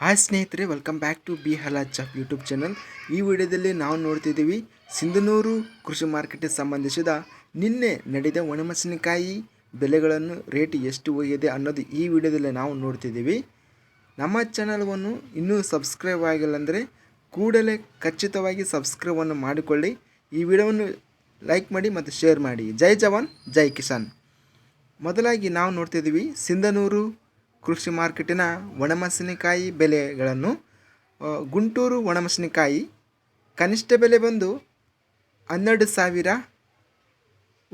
Hi ಸ್ನೇಹಿತರೆ welcome back to B of YouTube channel ಈ ವಿಡಿಯೋದಲ್ಲಿ ನಾವು ನೋಡ್ತಿದ್ದೀವಿ ಸಿಂಧನೂರು ಕೃಷಿ ಮಾರ್ಕೆಟ್ಗೆ ಸಂಬಂಧಿಸಿದ ನಿನ್ನೆ ನಡೆದ ಒಣಮೆಣಸಿನಕಾಯಿ ಬೆಲೆಗಳನ್ನು ರೇಟ್ ಎಷ್ಟು ಹೋಗಿದೆ ಅನ್ನೋದು ಈ ವಿಡಿಯೋದಲ್ಲಿ ನಾವು ನೋಡ್ತಿದ್ದೀವಿ. ನಮ್ಮ ಚಾನಲ್ವನ್ನು ಇನ್ನೂ ಸಬ್ಸ್ಕ್ರೈಬ್ ಆಗಿಲ್ಲ ಅಂದರೆ ಕೂಡಲೇ ಖಚಿತವಾಗಿ ಸಬ್ಸ್ಕ್ರೈಬನ್ನು ಮಾಡಿಕೊಳ್ಳಿ. ಈ ವಿಡಿಯೋವನ್ನು ಲೈಕ್ ಮಾಡಿ ಮತ್ತು ಶೇರ್ ಮಾಡಿ. ಜೈ ಜವಾನ್, ಜೈ ಕಿಸಾನ್. ಮೊದಲಾಗಿ ನಾವು ನೋಡ್ತಿದ್ದೀವಿ ಸಿಂಧನೂರು ಕೃಷಿ ಮಾರ್ಕೆಟಿನ ಒಣಮೆಣಸಿನಕಾಯಿ ಬೆಲೆಗಳನ್ನು ಗುಂಟೂರು ಒಣಮೆಣಸಿನಕಾಯಿ ಕನಿಷ್ಠ ಬೆಲೆ ಬಂದು ಹನ್ನೆರಡು ಸಾವಿರ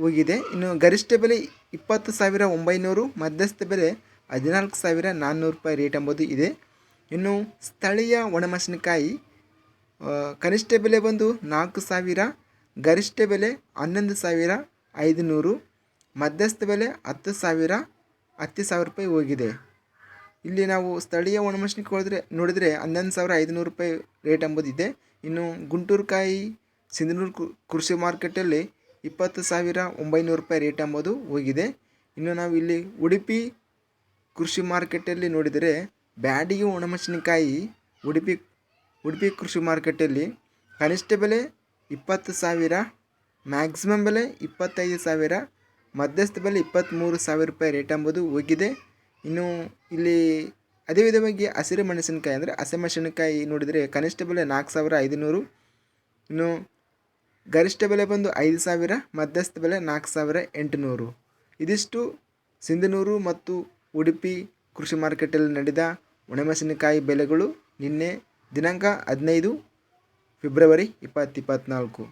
ಹೋಗಿದೆ. ಇನ್ನು ಗರಿಷ್ಠ ಬೆಲೆ ಇಪ್ಪತ್ತು ಸಾವಿರ ಒಂಬೈನೂರು, ಮಧ್ಯಸ್ಥ ಬೆಲೆ ಹದಿನಾಲ್ಕು ಸಾವಿರ ನಾನ್ನೂರು ರೂಪಾಯಿ ರೇಟ್ ಎಂಬುದು ಇದೆ. ಇನ್ನು ಸ್ಥಳೀಯ ಒಣಮೆಣಸಿನಕಾಯಿ ಕನಿಷ್ಠ ಬೆಲೆ ಬಂದು ನಾಲ್ಕು ಸಾವಿರ, ಗರಿಷ್ಠ ಬೆಲೆ ಹನ್ನೊಂದು ಸಾವಿರ ಐದುನೂರು, ಮಧ್ಯಸ್ಥ ಬೆಲೆ ಹತ್ತು ಸಾವಿರ ಹತ್ತು ಸಾವಿರ ರೂಪಾಯಿ ಹೋಗಿದೆ. ಇಲ್ಲಿ ನಾವು ಸ್ಥಳೀಯ ಒಣಮೆಣಸಿನಕಾಯಿ ಹೋದರೆ ನೋಡಿದರೆ ಹನ್ನೊಂದು ಸಾವಿರ ಐದುನೂರು ರೂಪಾಯಿ ರೇಟ್ ಎಂಬುದಿದೆ. ಇನ್ನು ಗುಂಟೂರುಕಾಯಿ ಸಿಂಧನೂರು ಕೃಷಿ ಮಾರ್ಕೆಟಲ್ಲಿ ಇಪ್ಪತ್ತು ಸಾವಿರ ಒಂಬೈನೂರು ರೂಪಾಯಿ ರೇಟ್ ಎಂಬುದು ಹೋಗಿದೆ. ಇನ್ನು ನಾವು ಇಲ್ಲಿ ಉಡುಪಿ ಕೃಷಿ ಮಾರ್ಕೆಟಲ್ಲಿ ನೋಡಿದರೆ ಬ್ಯಾಡಿಗೆ ಒಣಮೆಣಸಿನಕಾಯಿ ಉಡುಪಿ ಉಡುಪಿ ಕೃಷಿ ಮಾರ್ಕೆಟಲ್ಲಿ ಕನಿಷ್ಠ ಬೆಲೆ ಇಪ್ಪತ್ತು ಸಾವಿರ, ಮ್ಯಾಕ್ಸಿಮಮ್ ಬೆಲೆ ಇಪ್ಪತ್ತೈದು ಸಾವಿರ, ಮಧ್ಯಸ್ಥ ಬೆಲೆ ಇಪ್ಪತ್ತ್ಮೂರು ಸಾವಿರ ರೂಪಾಯಿ ರೇಟ್ ಎಂಬುದು ಹೋಗಿದೆ. ಇನ್ನು ಇಲ್ಲಿ ಅದೇ ವಿಧವಾಗಿ ಹಸಿರು ಮೆಣಸಿನಕಾಯಿ ಅಂದರೆ ಹಸಿಮೆಣಸಿನಕಾಯಿ ನೋಡಿದರೆ ಕನಿಷ್ಠ ಬೆಲೆ ನಾಲ್ಕು ಸಾವಿರ ಐದುನೂರು. ಇನ್ನು ಗರಿಷ್ಠ ಬೆಲೆ ಬಂದು ಐದು ಸಾವಿರ, ಮಧ್ಯಸ್ಥ ಬೆಲೆ ನಾಲ್ಕು ಸಾವಿರ ಎಂಟುನೂರು. ಇದಿಷ್ಟು ಸಿಂಧನೂರು ಮತ್ತು ಉಡುಪಿ ಕೃಷಿ ಮಾರ್ಕೆಟಲ್ಲಿ ನಡೆದ ಒಣಮೆಣಸಿನಕಾಯಿ ಬೆಲೆಗಳು ನಿನ್ನೆ ದಿನಾಂಕ ಹದಿನೈದು ಫೆಬ್ರವರಿ ಇಪ್ಪತ್ತು ಇಪ್ಪತ್ತ್ನಾಲ್ಕು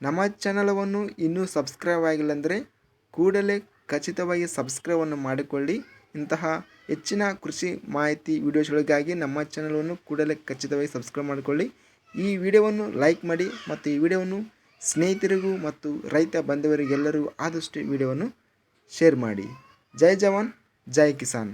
ನಮ್ಮ ಚಾನಲವನ್ನು ಇನ್ನೂ ಸಬ್ಸ್ಕ್ರೈಬ್ ಆಗಿಲ್ಲ ಅಂದರೆ ಕೂಡಲೇ ಖಚಿತವಾಗಿ ಸಬ್ಸ್ಕ್ರೈಬನ್ನು ಮಾಡಿಕೊಳ್ಳಿ. ಇಂತಹ ಹೆಚ್ಚಿನ ಕೃಷಿ ಮಾಹಿತಿ ವಿಡಿಯೋಸ್ಗಳಿಗಾಗಿ ನಮ್ಮ ಚಾನಲನ್ನು ಕೂಡಲೇ ಖಚಿತವಾಗಿ ಸಬ್ಸ್ಕ್ರೈಬ್ ಮಾಡಿಕೊಳ್ಳಿ. ಈ ವಿಡಿಯೋವನ್ನು ಲೈಕ್ ಮಾಡಿ ಮತ್ತು ಈ ವಿಡಿಯೋವನ್ನು ಸ್ನೇಹಿತರಿಗೂ ಮತ್ತು ರೈತ ಬಂಧುವರಿಗೆಲ್ಲರಿಗೂ ಆದಷ್ಟು ವಿಡಿಯೋವನ್ನು ಶೇರ್ ಮಾಡಿ. ಜೈ ಜವಾನ್, ಜೈ ಕಿಸಾನ್.